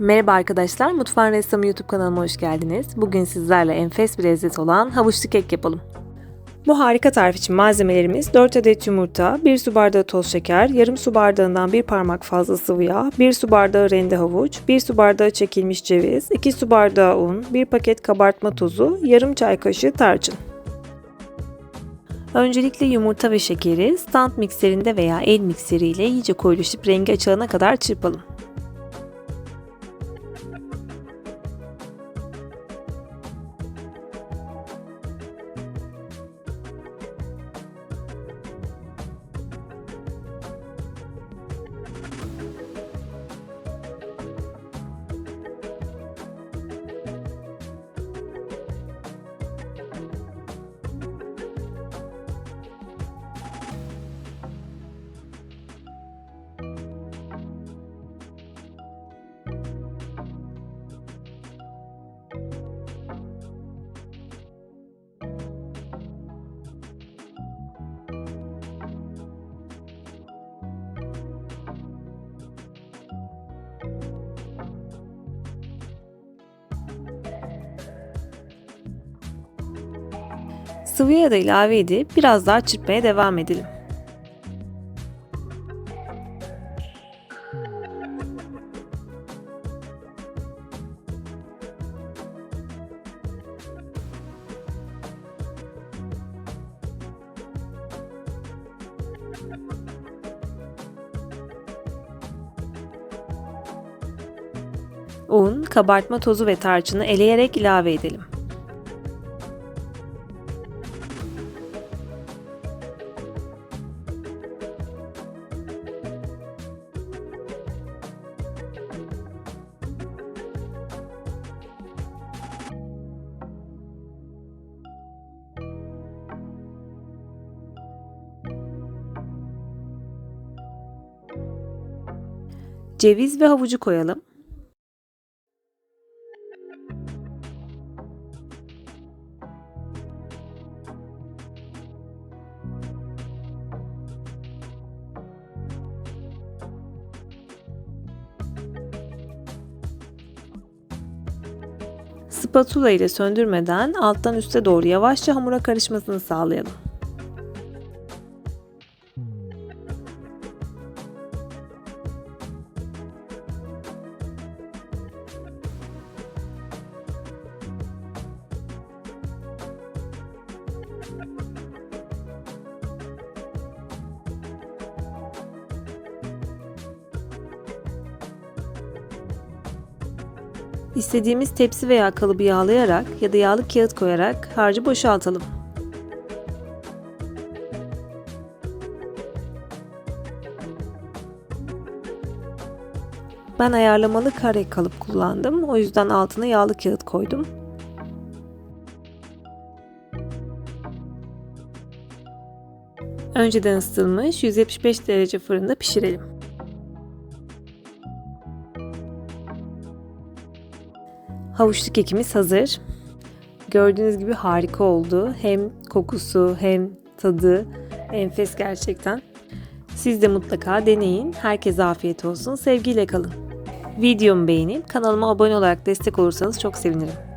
Merhaba arkadaşlar, Mutfağın Ressamı YouTube kanalıma hoş geldiniz. Bugün sizlerle enfes bir lezzet olan havuçlu kek yapalım. Bu harika tarif için malzemelerimiz 4 adet yumurta, 1 su bardağı toz şeker, yarım su bardağından 1 parmak fazla sıvı yağ, 1 su bardağı rende havuç, 1 su bardağı çekilmiş ceviz, 2 su bardağı un, 1 paket kabartma tozu, yarım çay kaşığı tarçın. Öncelikle yumurta ve şekeri stand mikserinde veya el mikseriyle iyice koyulaşıp rengi açılana kadar çırpalım. Sıvı yağı da ilave edip biraz daha çırpmaya devam edelim. Un, kabartma tozu ve tarçını eleyerek ilave edelim. Ceviz ve havucu koyalım. Spatula ile söndürmeden alttan üste doğru yavaşça hamura karışmasını sağlayalım. İstediğimiz tepsi veya kalıbı yağlayarak ya da yağlı kağıt koyarak harcı boşaltalım. Ben ayarlamalı kare kalıp kullandım. O yüzden altına yağlı kağıt koydum. Önceden ısıtılmış 175 derece fırında pişirelim. Havuçlu kekimiz hazır. Gördüğünüz gibi harika oldu. Hem kokusu hem tadı enfes gerçekten. Siz de mutlaka deneyin. Herkese afiyet olsun. Sevgiyle kalın. Videomu beğenip kanalıma abone olarak destek olursanız çok sevinirim.